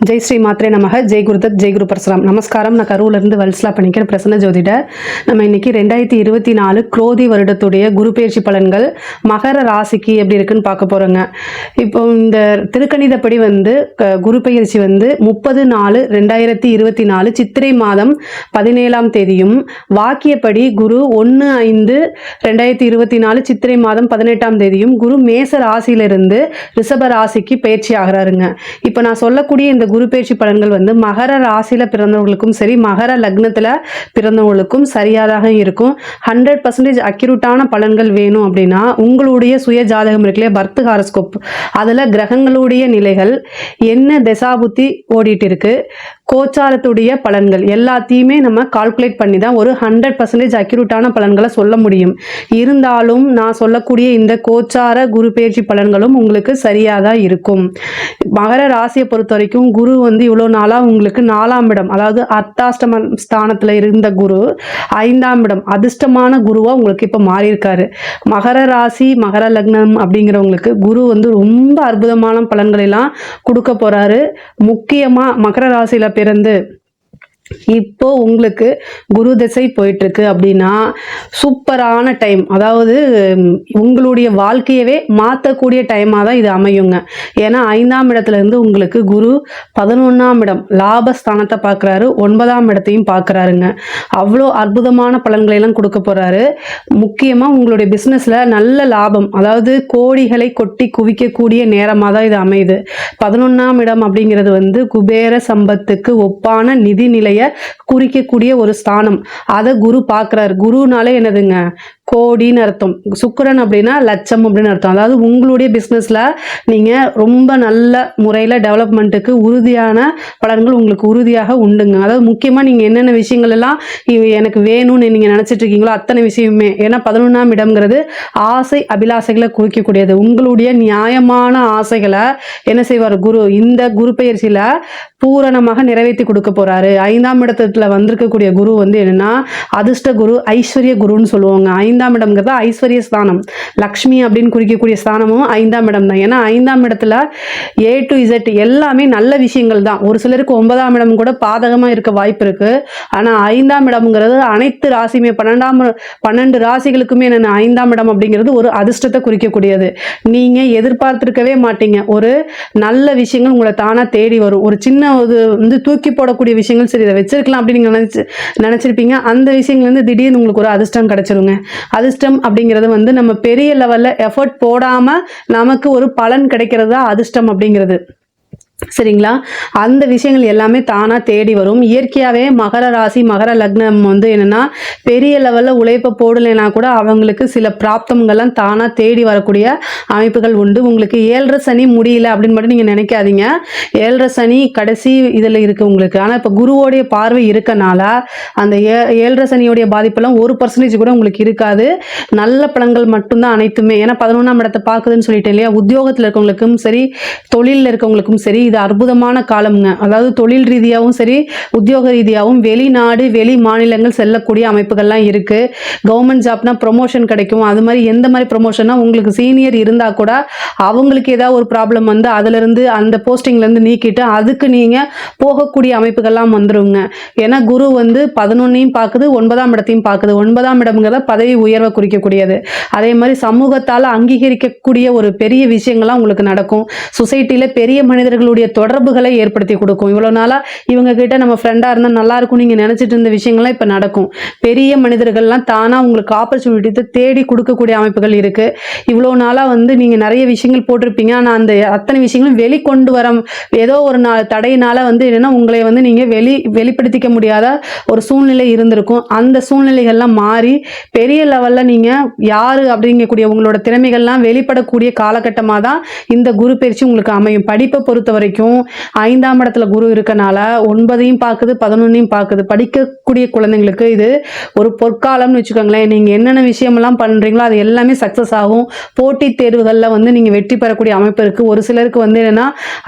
ஜெய் ஸ்ரீ மாத்ரே நமக ஜெய் குருதத் ஜெய் குரு பரசுராம். நமஸ்காரம். நான் கரூர்லேருந்து வல்ஸ்லா பண்ணிக்கிறேன் பிரசன்ன ஜோதிடர் நம்ம இன்னைக்கு ரெண்டாயிரத்தி இருபத்தி நாலு குரோதி வருடத்துடைய குரு பயிற்சி பலன்கள் மகர ராசிக்கு எப்படி இருக்குன்னு பார்க்க போகிறோங்க இப்போ இந்த திருக்கணிதப்படி வந்து க- குரு பயிற்சி வந்து முப்பது நாலு ரெண்டாயிரத்தி இருபத்தி நாலு சித்திரை மாதம் பதினேழாம் தேதியும் வாக்கியப்படி குரு ஒன்று ஐந்து ரெண்டாயிரத்தி இருபத்தி நாலு சித்திரை மாதம் பதினெட்டாம் தேதியும் குரு மேச ராசியிலிருந்து ரிஷப ராசிக்கு பயிற்சி ஆகிறாருங்க. இப்போ நான் சொல்லக்கூடிய இந்த குரு பயிற்சி பலன்கள் வந்து மகர ராசியில் பிறந்தவர்களுக்கும் சரி மகர லக்னத்தில் பிறந்தவங்களுக்கும் சரியாதாக இருக்கும். ஹண்ட்ரட் பர்சன்டேஜ் அக்யூரேட்டான பலன்கள் வேணும் அப்படின்னா உங்களுடைய சுய ஜாதகம் இருக்குல்லையா பர்த் ஹாரஸ்கோப் அதில் கிரகங்களுடைய நிலைகள் என்ன தசாபுத்தி ஓடிட்டு இருக்கு? கோச்சாரத்துடைய பலன்கள். எல்லாத்தையுமே நம்ம கால்குலேட் பண்ணி தான் ஒரு ஹண்ட்ரட் பர்சன்டேஜ் அக்யூரேட்டான பலன்களை சொல்ல முடியும். இருந்தாலும் நான் சொல்லக்கூடிய இந்த கோச்சார குரு பயிற்சி பலன்களும் உங்களுக்கு சரியாக தான் இருக்கும். மகர ராசியை பொறுத்த வரைக்கும் குரு வந்து இவ்வளோ நாளாக உங்களுக்கு நாலாம் இடம் அதாவது அர்த்தாஷ்டம ஸ்தானத்தில் இருந்த குரு ஐந்தாம் இடம் அதிர்ஷ்டமான குருவாக உங்களுக்கு இப்போ மாறியிருக்காரு. மகர ராசி மகர லக்னம் அப்படிங்கிறவங்களுக்கு குரு வந்து ரொம்ப அற்புதமான பலன்களெல்லாம் கொடுக்க போகிறாரு முக்கியமாக மகர ராசியில் பிறந்து இப்போ உங்களுக்கு குரு திசை போயிட்டு இருக்கு அப்படின்னா சூப்பரான டைம். அதாவது உங்களுடைய வாழ்க்கையவே மாற்றக்கூடிய டைமாக தான் இது அமையுங்க. ஏன்னா ஐந்தாம் இடத்துல இருந்து உங்களுக்கு குரு பதினொன்றாம் இடம் லாபஸ்தானத்தை பார்க்குறாரு ஒன்பதாம் இடத்தையும் பார்க்குறாருங்க அவ்வளோ அற்புதமான பலன்களை எல்லாம் கொடுக்க போகிறாரு முக்கியமாக உங்களுடைய பிஸ்னஸில் நல்ல லாபம் அதாவது கோடிகளை கொட்டி குவிக்கக்கூடிய நேரமாக தான் இது அமையுது. பதினொன்றாம் இடம் அப்படிங்கிறது வந்து குபேர சம்பத்துக்கு ஒப்பான நிதி நிலையை குறிக்கக்கூடிய ஒரு ஸ்தானம். அதை குரு பார்க்குறாரு. குருனாலே என்னதுங்க? கோடின்னு அர்த்தம். சுக்கிரன் அப்படின்னா லட்சம் அப்படின்னு அர்த்தம். அதாவது உங்களுடைய பிஸ்னஸில் நீங்கள் ரொம்ப நல்ல முறையில் டெவலப்மெண்ட்டுக்கு உறுதியான பலன்கள் உங்களுக்கு உறுதியாக உண்டுங்க. அதாவது முக்கியமாக நீங்கள் என்னென்ன விஷயங்கள் எல்லாம் எனக்கு வேணும்னு நீங்கள் நினச்சிட்டு இருக்கீங்களோ அத்தனை விஷயமே ஏன்னா பதினொன்றாம் இடம்ங்கிறது ஆசை அபிலாசைகளை குறிக்கக்கூடியது. உங்களுடைய நியாயமான ஆசைகளை என்ன செய்வார்? குரு இந்த குரு பயிற்சியில் பூரணமாக நிறைவேற்றி கொடுக்க போகிறாரு ஐந்தாம் இடத்துல வந்திருக்கக்கூடிய குரு வந்து என்னென்னா அதிர்ஷ்ட குரு ஐஸ்வர்ய குருன்னு சொல்லுவாங்க. ஐந்து ஐந்தாம் இடம்ங்கிறது ஐஸ்வர்ய ஸ்தானம். லக்ஷ்மி அப்படின்னு குறிக்கக்கூடிய ஸ்தானமும் ஐந்தாம் இடம் தான். ஏன்னா ஐந்தாம் இடத்துல ஏ டு இசட் எல்லாமே நல்ல விஷயங்கள் தான். ஒரு சிலருக்கு ஒன்பதாம் இடம் கூட பாதகமாக இருக்க வாய்ப்பு இருக்கு. ஆனால் ஐந்தாம் இடம்ங்கிறது அனைத்து ராசியுமே பன்னெண்டாம் பன்னெண்டு ராசிகளுக்குமே என்னென்ன ஐந்தாம் இடம் அப்படிங்கிறது ஒரு அதிர்ஷ்டத்தை குறிக்கக்கூடியது. நீங்கள் எதிர்பார்த்துருக்கவே மாட்டீங்க. ஒரு நல்ல விஷயங்கள் உங்களை தானாக தேடி வரும். ஒரு சின்ன இது வந்து தூக்கி போடக்கூடிய விஷயங்கள் சரி இதை வச்சிருக்கலாம் அப்படின்னு நீங்கள் நினச்சி நினச்சிருப்பீங்க. அந்த விஷயங்கள் வந்து திடீர்னு உங்களுக்கு ஒரு அதிர்ஷ்டம் கிடச்சிருங்க. அதிர்ஷ்டம் அப்படிங்கிறது வந்து நம்ம பெரிய லெவலில் எஃபர்ட் போடாமல் நமக்கு ஒரு பலன் கிடைக்கிறது தான் அதிர்ஷ்டம் அப்படிங்கிறது. சரிங்களா? அந்த விஷயங்கள் எல்லாமே தானாக தேடி வரும். இயற்கையாகவே மகர ராசி மகர லக்னம் வந்து என்னென்னா பெரிய லெவலில் உழைப்பை போடலைன்னா கூட அவங்களுக்கு சில பிராப்தங்கள்லாம் தானாக தேடி வரக்கூடிய அமைப்புகள் உண்டு. உங்களுக்கு ஏழரை சனி முடியல அப்படின்னு மட்டும் நீங்கள் நினைக்காதீங்க. ஏழரை சனி கடைசி இதில் இருக்குது உங்களுக்கு. ஆனால் இப்போ குருவோடைய பார்வை இருக்கனால அந்த ஏ ஏழரை சனியோடைய பாதிப்பெல்லாம் ஒரு பர்சன்டேஜ் கூட உங்களுக்கு இருக்காது. நல்ல பழங்கள் மட்டும்தான் அனைத்துமே. ஏன்னா பதினொன்றாம் இடத்தை பார்க்குதுன்னு சொல்லிட்டேன் இல்லையா? உத்தியோகத்தில் இருக்கவங்களுக்கும் சரி தொழிலில் இருக்கவங்களுக்கும் சரி இது அற்புதமான காலம்ங்க. அதாவது தொழில் ரீதியாகவும் சரி உத்தியோக ரீதியாகவும் வெளிநாடு வெளி மாநிலங்கள் செல்லக்கூடிய அமைப்புகள்லாம் இருக்குது கவர்மெண்ட் ஜாப்னா ப்ரொமோஷன் கிடைக்கும். அது மாதிரி எந்த மாதிரி ப்ரொமோஷன்னா உங்களுக்கு சீனியர் இருந்தால் கூட அவங்களுக்கு ஏதாவது ஒரு ப்ராப்ளம் வந்து அதுலேருந்து அந்த போஸ்டிங்லேருந்து நீக்கிட்டு அதுக்கு நீங்கள் போகக்கூடிய அமைப்புகள்லாம் வந்துருங்க. ஏன்னா குரு வந்து பதினொன்னையும் பார்க்குது ஒன்பதாம் இடத்தையும் பார்க்குது ஒன்பதாம் இடம்ங்கிறத பதவி உயர்வை குறிக்கக்கூடியது. அதே மாதிரி சமூகத்தால் அங்கீகரிக்கக்கூடிய ஒரு பெரிய விஷயங்கள்லாம் உங்களுக்கு நடக்கும். சொசைட்டியில் பெரிய மனிதர்களுடைய தொடர்புகளை ஏற்படுத்தி கொடுக்கும். இவ்வளோ நாளாக இவங்க கிட்ட நம்ம ஃப்ரெண்டாக இருந்தால் நல்லா இருக்கும். நீங்கள் நினச்சிட்டு இருந்த விஷயங்கள்லாம் இப்போ நடக்கும். பெரிய மனிதர்கள்லாம் தானாக உங்களுக்கு ஆப்பர்ச்சுனிட்டி தேடி கொடுக்கக்கூடிய அமைப்புகள் இருக்குது இவ்வளோ நாளாக வந்து நீங்கள் நிறைய விஷயங்கள் போட்டிருப்பீங்க. ஆனால் அந்த அத்தனை விஷயங்களும் வெளிக்கொண்டு வர ஏதோ ஒரு நாள் தடையினால வந்து என்னென்னா உங்களை வந்து நீங்கள் வெளி வெளிப்படுத்திக்க முடியாத ஒரு சூழ்நிலை இருந்திருக்கும். அந்த சூழ்நிலைகள்லாம் மாறி பெரிய லெவலில் நீங்கள் யார் அப்படிங்கக்கூடிய உங்களோட திறமைகள்லாம் வெளிப்படக்கூடிய காலகட்டமாக தான் இந்த குரு பயிற்சி உங்களுக்கு அமையும். படிப்பை பொறுத்த வரைக்கும் ஐந்தாம் இடத்துல குரு இருக்கனால ஒன்பதையும் பார்க்குது பதினொன்னையும் பார்க்குது படிக்கக்கூடிய குழந்தைங்களுக்கு இது ஒரு பொற்காலம்னு வச்சுக்கோங்களேன். நீங்கள் என்னென்ன விஷயமெல்லாம் பண்ணுறீங்களோ அது எல்லாமே சக்ஸஸ் ஆகும். போட்டித் தேர்வுகளில் வந்து நீங்கள் வெற்றி பெறக்கூடிய அமைப்பு இருக்குது ஒரு சிலருக்கு வந்து என்னென்னா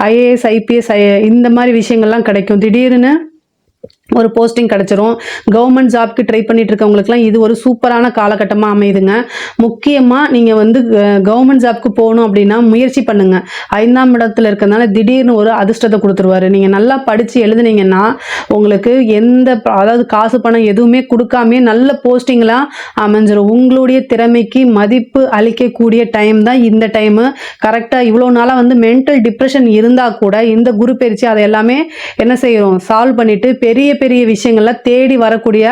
ஐஏஎஸ் ஐபிஎஸ் இந்த மாதிரி விஷயங்கள்லாம் கிடைக்கும். திடீர்னு ஒரு போஸ்டிங் கிடச்சிரும். கவர்மெண்ட் ஜாப்க்கு ட்ரை பண்ணிட்டு இருக்கவங்களுக்குலாம் இது ஒரு சூப்பரான காலகட்டமாக அமையுதுங்க. முக்கியமாக நீங்கள் வந்து கவர்மெண்ட் ஜாப்க்கு போகணும் அப்படின்னா முயற்சி பண்ணுங்க. ஐந்தாம் இடத்துல இருக்கிறதுனால திடீர்னு ஒரு அதிர்ஷ்டத்தை கொடுத்துருவாரு. நீங்கள் நல்லா படித்து எழுதுனீங்கன்னா உங்களுக்கு எந்த அதாவது காசு பணம் எதுவுமே கொடுக்காமே நல்ல போஸ்டிங்லாம் அமைஞ்சிடும் உங்களுடைய திறமைக்கு மதிப்பு அளிக்கக்கூடிய டைம் தான் இந்த டைமு கரெக்டாக இவ்வளோ நாளாக வந்து மென்டல் டிப்ரெஷன் இருந்தால் கூட இந்த குரு பயிற்சி அதை எல்லாமே என்ன செய்கிறோம் சால்வ் பண்ணிவிட்டு பெரிய பெரிய விஷயங்கள்ல தேடி வரக்கூடிய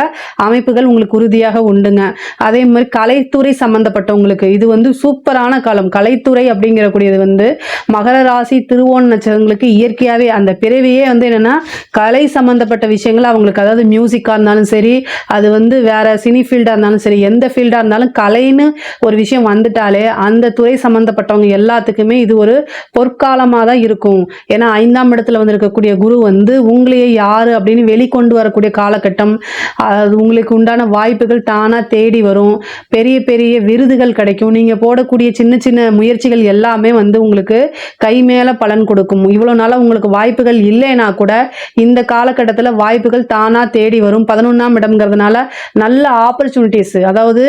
அமைப்புகள் உங்களுக்கு உறுதியாக உண்டுங்க. அதே மாதிரி கலைத்துறை சம்மந்தப்பட்டவங்களுக்கு இது வந்து சூப்பரான காலம். கலைத்துறை அப்படிங்கிறக்கூடியது வந்து மகர ராசி திருவோண நட்சத்திரங்களுக்கு இயற்கையாகவே அந்த பிறவியே வந்து என்னென்னா கலை சம்மந்தப்பட்ட விஷயங்கள். அவங்களுக்கு அதாவது மியூசிக்காக இருந்தாலும் சரி அது வந்து வேற சினி ஃபீல்டாக இருந்தாலும் சரி எந்த ஃபீல்டாக இருந்தாலும் கலைன்னு ஒரு விஷயம் வந்துட்டாலே அந்த துறை சம்மந்தப்பட்டவங்க எல்லாத்துக்குமே இது ஒரு பொற்காலமாக தான் இருக்கும். ஏன்னா ஐந்தாம் இடத்துல வந்து இருக்கக்கூடிய குரு வந்து உங்களையே யாரு அப்படின்னு கொண்டு வரக்கூடிய காலகட்டம் அது உங்களுக்கு உண்டான வாய்ப்புகள் தானாக தேடி வரும். பெரிய பெரிய விருதுகள் கிடைக்கும். நீங்கள் போடக்கூடிய சின்ன சின்ன முயற்சிகள் எல்லாமே வந்து உங்களுக்கு கை மேலே பலன் கொடுக்கும். இவ்வளோ நாளாக உங்களுக்கு வாய்ப்புகள் இல்லைன்னா கூட இந்த காலகட்டத்தில் வாய்ப்புகள் தானாக தேடி வரும். பதினொன்றாம் இடம்ங்கிறதுனால நல்ல ஆப்பர்ச்சுனிட்டிஸ் அதாவது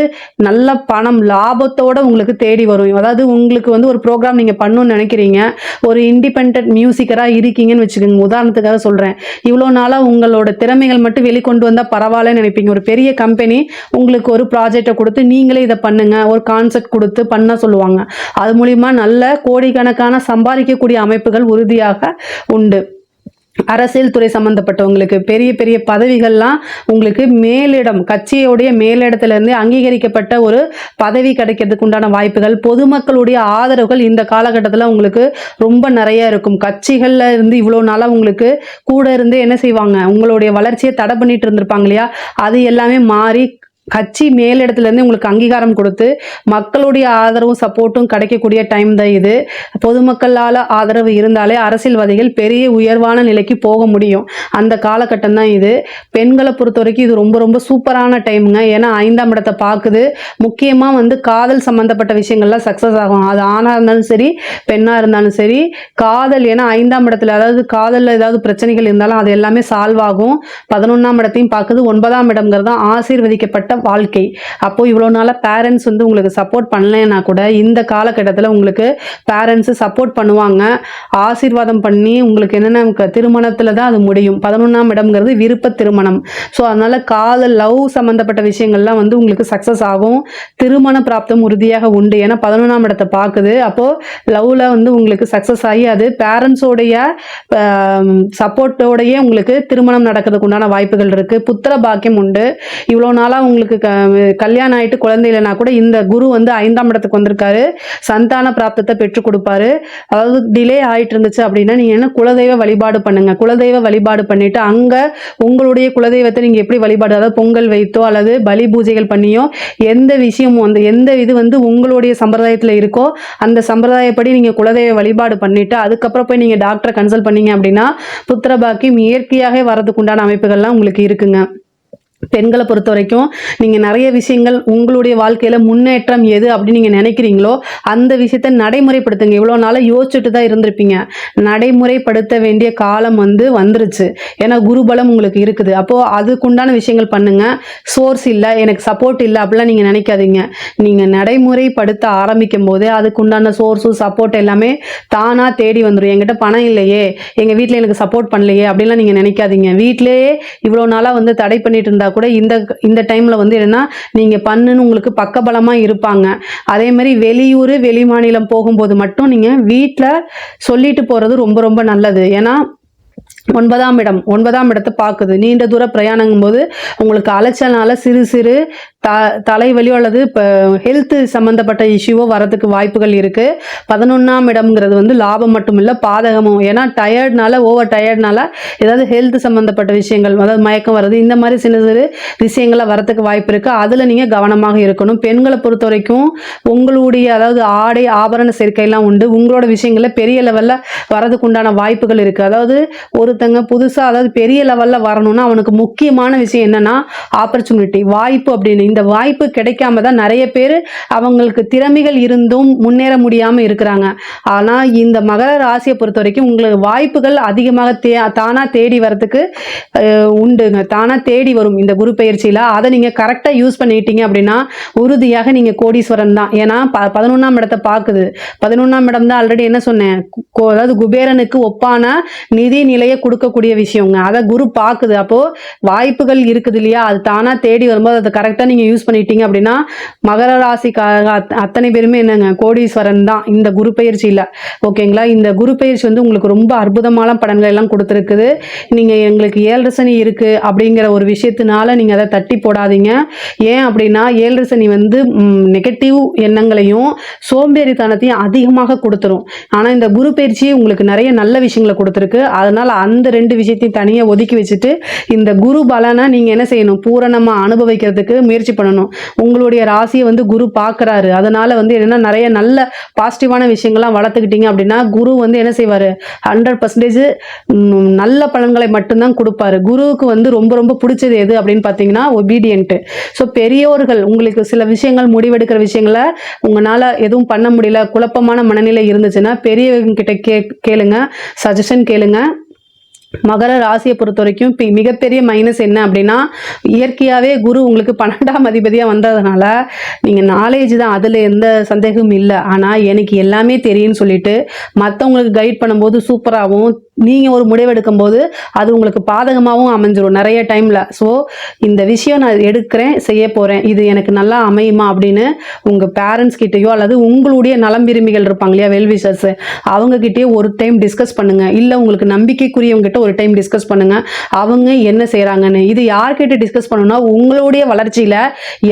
நல்ல பணம் லாபத்தோட உங்களுக்கு தேடி வரும். அதாவது உங்களுக்கு வந்து ஒரு ப்ரோக்ராம் நீங்கள் பண்ணணும்னு நினைக்கிறீங்க. ஒரு இண்டிபெண்ட் மியூசிக்கராக இருக்கீங்கன்னு வச்சுக்கோங்க. உதாரணத்துக்காக சொல்கிறேன் இவ்வளோ நாளாக உங்களோட திறமைகள் மட்டும் வெளிக்கொண்டு வந்தால் பரவாயில்லன்னு நினைப்பீங்க. ஒரு பெரிய கம்பெனி உங்களுக்கு ஒரு ப்ராஜெக்டை கொடுத்து நீங்களே இதை பண்ணுங்க. ஒரு கான்செப்ட் கொடுத்து பண்ண சொல்லுவாங்க. அது மூலிமா நல்ல கோடிக்கணக்கான சம்பாதிக்கக்கூடிய அமைப்புகள் உறுதியாக உண்டு. அரசியல் துறை சம்பந்தப்பட்டவங்களுக்கு பெரிய பெரிய பதவிகள்லாம் உங்களுக்கு மேலிடம் கட்சியோடைய மேலிடத்திலிருந்து அங்கீகரிக்கப்பட்ட ஒரு பதவி கிடைக்கிறதுக்கு உண்டான வாய்ப்புகள் பொதுமக்களுடைய ஆதரவுகள் இந்த காலகட்டத்தில் உங்களுக்கு ரொம்ப நிறைய இருக்கும். கட்சிகளில் இருந்து இவ்வளோ நாளாக உங்களுக்கு கூட இருந்து என்ன செய்வாங்க? உங்களுடைய வளர்ச்சியை தடை பண்ணிட்டு இருந்திருப்பாங்க இல்லையா? அது எல்லாமே மாறி கட்சி மேலிடத்துலேருந்து உங்களுக்கு அங்கீகாரம் கொடுத்து மக்களுடைய ஆதரவும் சப்போர்ட்டும் கிடைக்கக்கூடிய டைம் தான் இது. பொதுமக்களால் ஆதரவு இருந்தாலே அரசியல்வாதிகள் பெரிய உயர்வான நிலைக்கு போக முடியும். அந்த காலகட்டம் தான் இது. பெண்களை பொறுத்த வரைக்கும் இது ரொம்ப ரொம்ப சூப்பரான டைமுங்க ஏன்னா ஐந்தாம் இடத்தை பார்க்குது. முக்கியமாக வந்து காதல் சம்மந்தப்பட்ட விஷயங்கள்லாம் சக்ஸஸ் ஆகும். அது ஆணாக இருந்தாலும் சரி பெண்ணாக இருந்தாலும் சரி காதல் ஏன்னா ஐந்தாம் இடத்துல அதாவது காதலில் ஏதாவது பிரச்சனைகள் இருந்தாலும் அது எல்லாமே சால்வ் ஆகும். பதினொன்றாம் இடத்தையும் பார்க்குது. ஒன்பதாம் இடம்ங்கிறது தான் வாழ்க்கை. அப்போ இவ்வளோ நாளாக பேரண்ட்ஸ் வந்து உங்களுக்கு சப்போர்ட் பண்ணலைன்னா கூட இந்த காலகட்டத்தில் உங்களுக்கு பேரண்ட்ஸு சப்போர்ட் பண்ணுவாங்க. ஆசீர்வாதம் பண்ணி உங்களுக்கு என்னென்ன திருமணத்தில் தான் அது முடியும். பதினொன்றாம் இடம்ங்கிறது விருப்ப திருமணம். ஸோ அதனால காதல் லவ் சம்மந்தப்பட்ட விஷயங்கள்லாம் வந்து உங்களுக்கு சக்ஸஸ் ஆகும். திருமண பிராப்தம் உறுதியாக உண்டு. ஏன்னா பதினொன்றாம் இடத்தை பார்க்குது. அப்போது லவ்வில் வந்து உங்களுக்கு சக்ஸஸ் ஆகி அது பேரண்ட்ஸோடைய சப்போர்ட்டோடையே உங்களுக்கு திருமணம் நடக்கிறதுக்கு உண்டான வாய்ப்புகள் இருக்குது புத்திர பாக்கியம் உண்டு. இவ்வளோ நாளாக உங்களுக்கு க கல்யாணம் ஆயிட்டு குழந்தை இல்லைனா கூட இந்த குரு வந்து ஐந்தாம் இடத்துக்கு வந்திருக்காரு. சந்தான பிராப்தத்தை பெற்றுக் கொடுப்பாரு. அதாவது டிலே ஆயிட்டு இருந்துச்சு அப்படின்னா நீங்கள் என்ன குலதெய்வ வழிபாடு பண்ணுங்க. குலதெய்வ வழிபாடு பண்ணிட்டு அங்கே உங்களுடைய குலதெய்வத்தை நீங்கள் எப்படி வழிபாடு அதாவது பொங்கல் வைத்தோ அல்லது பலி பூஜைகள் பண்ணியோ எந்த விஷயமும் வந்து எந்த இது வந்து உங்களுடைய சம்பிரதாயத்தில் இருக்கோ அந்த சம்பிரதாயப்படி நீங்கள் குலதெய்வ வழிபாடு பண்ணிட்டு அதுக்கப்புறம் போய் நீங்கள் டாக்டரை கன்சல்ட் பண்ணீங்க அப்படின்னா புத்திர பாக்கியம் இயற்கையாகவே வரதுக்கு உண்டான அமைப்புகள்லாம் உங்களுக்கு இருக்குங்க. பெண்களை பொறுத்த வரைக்கும் நீங்கள் நிறைய விஷயங்கள் உங்களுடைய வாழ்க்கையில் முன்னேற்றம் எது அப்படின்னு நீங்கள் நினைக்கிறீங்களோ அந்த விஷயத்தை நடைமுறைப்படுத்துங்க. இவ்வளோ நாளாக யோசிச்சுட்டு தான் இருந்திருப்பீங்க. நடைமுறைப்படுத்த வேண்டிய காலம் வந்து வந்துருச்சு. ஏன்னா குருபலம் உங்களுக்கு இருக்குது. அப்போது அதுக்குண்டான விஷயங்கள் பண்ணுங்கள் சோர்ஸ் இல்லை எனக்கு சப்போர்ட் இல்லை அப்படிலாம் நீங்கள் நினைக்காதீங்க. நீங்கள் நடைமுறைப்படுத்த ஆரம்பிக்கும் போதே அதுக்குண்டான சோர்ஸும் சப்போர்ட் எல்லாமே தானாக தேடி வந்துடும் என்கிட்ட பணம் இல்லையே எங்கள் வீட்டில் எனக்கு சப்போர்ட் பண்ணலையே அப்படிலாம் நீங்கள் நினைக்காதீங்க. வீட்டிலேயே இவ்வளோ நாளாக வந்து தடை பண்ணிட்டு இருந்தா கூட இந்த இந்த டைமில் வந்து என்னென்னா நீங்கள் பண்ணுன்னு உங்களுக்கு பக்கபலமாக இருப்பாங்க. அதே மாதிரி வெளியூர் வெளி மாநிலம் போகும்போது மட்டும் நீங்கள் வீட்டில் சொல்லிட்டு போகிறது ரொம்ப ரொம்ப நல்லது. ஏன்னா ஒன்பதாம் இடம் ஒன்பதாம் இடத்தை பார்க்குது. நீண்ட தூர பிரயாணங்கும் போது உங்களுக்கு அலைச்சல்னால சிறு சிறு த தலைவலியோ அல்லது இப்போ ஹெல்த் சம்மந்தப்பட்ட இஷ்யூவோ வரதுக்கு வாய்ப்புகள் இருக்குது பதினொன்றாம் இடம்ங்கிறது வந்து லாபம் மட்டும் இல்லை பாதகமும். ஏன்னா டயர்ட்னால ஓவர் டயர்ட்னால ஏதாவது ஹெல்த் சம்மந்தப்பட்ட விஷயங்கள் அதாவது மயக்கம் வருது இந்த மாதிரி சின்ன சிறு விஷயங்களை வரத்துக்கு வாய்ப்பு இருக்குது அதில் நீங்கள் கவனமாக இருக்கணும். பெண்களை பொறுத்த வரைக்கும் உங்களுடைய அதாவது ஆடை ஆபரண சேர்க்கையெல்லாம் உண்டு. உங்களோட விஷயங்களில் பெரிய லெவலில் வரதுக்கு உண்டான வாய்ப்புகள் இருக்குது அதாவது ஒருத்தங்க புதுசாக அதாவது பெரிய லெவலில் வரணும்னா அவனுக்கு முக்கியமான விஷயம் என்னென்னா ஆப்பர்ச்சுனிட்டி வாய்ப்பு அப்படின்னு. இந்த வாய்ப்பு கிடைக்காம தான் நிறைய பேர் அவங்களுக்கு திறமைகள் இருந்தும் முன்னேற முடியாமல் இருக்கிறாங்க. ஆனால் இந்த மகர ராசியை பொறுத்த வரைக்கும் உங்களுக்கு வாய்ப்புகள் அதிகமாக தே தானாக தேடி வரத்துக்கு உண்டுங்க. தானாக தேடி வரும் இந்த குரு பயிற்சியில். அதை நீங்கள் கரெக்டாக யூஸ் பண்ணிட்டீங்க அப்படின்னா உறுதியாக நீங்கள் கோடீஸ்வரன் தான். ஏன்னா ப பதினொன்றாம் இடத்தை பார்க்குது. பதினொன்றாம் இடம் தான் ஆல்ரெடி என்ன சொன்னேன்? அதாவது குபேரனுக்கு ஒப்பான நிதி நிலையை கொடுக்கக்கூடிய விஷயங்க. அதை குரு பார்க்குது. அப்போது வாய்ப்புகள் இருக்குது இல்லையா? அது தானாக தேடி வரும்போது அதை கரெக்டாக நீங்கள் யூஸ் பண்ணிட்டீங்க அப்படின்னா மகர ராசிக்காக அத்- அத்தனை பேருமே என்னங்க கோடீஸ்வரன் தான். இந்த குரு பயிற்சியில் ஓகேங்களா இந்த குரு பயிற்சி வந்து உங்களுக்கு ரொம்ப அற்புதமான படங்கள் எல்லாம் கொடுத்துருக்குது. நீங்கள் எங்களுக்கு ஏழரை சனி இருக்குது அப்படிங்கிற ஒரு விஷயத்தினால நீங்கள் அதை தட்டி போடாதீங்க. ஏன் அப்படின்னா ஏழரை சனி வந்து நெகட்டிவ் எண்ணங்களையும் சோம்பேறித்தனத்தையும் அதிகமாக கொடுத்துரும். ஆனால் இந்த குரு பயிற்சி உங்களுக்கு நிறைய நல்ல விஷயங்களை கொடுத்துருக்கு. அதனால் அந்த ரெண்டு விஷயத்தையும் தனியாக ஒதுக்கி வச்சுட்டு இந்த குரு பலனை நீங்கள் என்ன செய்யணும்? பூரணமாக அனுபவிக்கிறதுக்கு முயற்சி பண்ணணும். உங்களுடைய ராசியை வந்து குரு பார்க்குறாரு. அதனால் வந்து என்னென்னா நிறைய நல்ல பாசிட்டிவான விஷயங்கள்லாம் வளர்த்துக்கிட்டீங்க அப்படின்னா குரு வந்து என்ன செய்வார்? ஹண்ட்ரட் பர்சன்டேஜ் நல்ல பலன்களை மட்டும்தான் கொடுப்பாரு. குருவுக்கு வந்து ரொம்ப ரொம்ப பிடிச்சது எது அப்படின்னு பார்த்தீங்கன்னா ஒபீடியன்ட்டு ஸோ பெரியோர்கள் உங்களுக்கு சில விஷயங்கள் முடிவெடுக்கிற விஷயங்களை உங்களால் எதுவும் பண்ண முடியல குழப்பமான மனநிலை இருந்துச்சுன்னா பெரியவங்க கிட்ட கே கேளுங்க. சஜஷன் கேளுங்க. மகர ராசியை பொறுத்த வரைக்கும் இப்போ மிகப்பெரிய மைனஸ் என்ன அப்படின்னா இயற்கையாகவே குரு உங்களுக்கு பன்னெண்டாம் அதிபதியாக வந்ததுனால நீங்கள் நாலேஜ் தான் அதில் எந்த சந்தேகமும் இல்லை. ஆனால் எனக்கு எல்லாமே தெரியும்னு சொல்லிட்டு மற்றவங்களுக்கு கைட் பண்ணும்போது சூப்பராகவும் நீங்கள் ஒரு முடிவெடுக்கும் போது அது உங்களுக்கு பாதகமாகவும் அமைஞ்சிரும் நிறைய டைமில். ஸோ இந்த விஷயம் நான் எடுக்கிறேன் செய்ய போகிறேன் இது எனக்கு நல்லா அமையுமா அப்படின்னு உங்கள் பேரண்ட்ஸ் கிட்டேயோ அல்லது உங்களுடைய நலம் விரும்பிகள் இருப்பாங்க இல்லையா வெல்விஷர்ஸ் அவங்கக்கிட்டேயே ஒரு டைம் டிஸ்கஸ் பண்ணுங்கள் இல்லை உங்களுக்கு நம்பிக்கைக்குரியவங்ககிட்ட ஒரு டைம் டிஸ்கஸ் பண்ணுங்கள் அவங்க என்ன செய்கிறாங்கன்னு இது யார்கிட்ட டிஸ்கஸ் பண்ணணும்னா உங்களுடைய வளர்ச்சியில்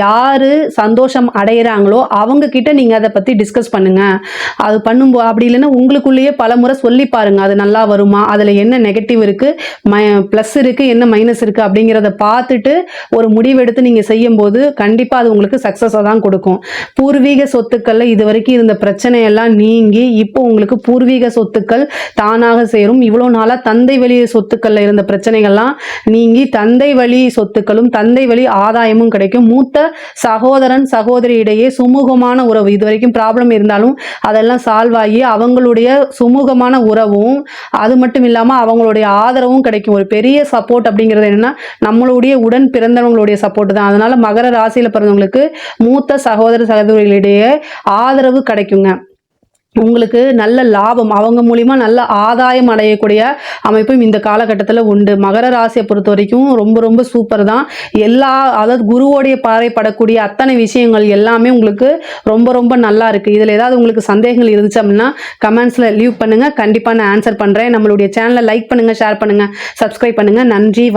யார் சந்தோஷம் அடையிறாங்களோ அவங்கக்கிட்ட நீங்கள் அதை பற்றி டிஸ்கஸ் பண்ணுங்கள் அது பண்ணும்போது அப்படி இல்லைன்னா உங்களுக்குள்ளேயே பல முறை சொல்லி பாருங்கள் அது நல்லா வரும்? அதில் என்ன நெகட்டிவ் இருக்குது ம ப்ளஸ் இருக்குது என்ன மைனஸ் இருக்குது அப்படிங்கிறத பார்த்துட்டு ஒரு முடிவெடுத்து நீங்கள் செய்யும்போது கண்டிப்பாக அது உங்களுக்கு சக்ஸஸாக தான் கொடுக்கும். பூர்வீக சொத்துக்களில் இது வரைக்கும் இருந்த பிரச்சனையெல்லாம் நீங்கி இப்போ உங்களுக்கு பூர்வீக சொத்துக்கள் தானாக சேரும். இவ்வளோ நாளாக தந்தை வழி சொத்துக்களில் இருந்த பிரச்சனைகள்லாம் நீங்கி தந்தை வழி சொத்துக்களும் தந்தை வழி ஆதாயமும் கிடைக்கும். மூத்த சகோதரன் சகோதரி இடையே சுமூகமான உறவு இது வரைக்கும் ப்ராப்ளம் இருந்தாலும் அதெல்லாம் சால்வ் ஆகி அவங்களுடைய சுமூகமான உறவும் அது மட்டும் இல்லாமல் அவங்களுடைய ஆதரவும் கிடைக்கும். ஒரு பெரிய சப்போர்ட் அப்படிங்கிறது என்னன்னா நம்மளுடைய உடன் பிறந்தவங்களுடைய சப்போர்ட் தான். அதனால மகர ராசியில் பிறந்தவங்களுக்கு மூத்த சகோதர சகோதரிகளிடையே ஆதரவு கிடைக்குங்க. உங்களுக்கு நல்ல லாபம் அவங்க மூலிமா நல்ல ஆதாயம் அடையக்கூடிய அமைப்பும் இந்த காலகட்டத்தில் உண்டு. மகர ராசியை பொறுத்த வரைக்கும் ரொம்ப ரொம்ப சூப்பர் தான். எல்லா அதாவது குருவோடைய பாறைப்படக்கூடிய அத்தனை விஷயங்கள் எல்லாமே உங்களுக்கு ரொம்ப ரொம்ப நல்லா இருக்குது இதில் ஏதாவது உங்களுக்கு சந்தேகங்கள் இருந்துச்சு அப்படின்னா கமெண்ட்ஸில் லீவ் பண்ணுங்கள் கண்டிப்பாக நான் ஆன்சர் பண்ணுறேன் நம்மளுடைய சேனலை லைக் பண்ணுங்கள் ஷேர் பண்ணுங்கள் சப்ஸ்கிரைப் பண்ணுங்கள் நன்றி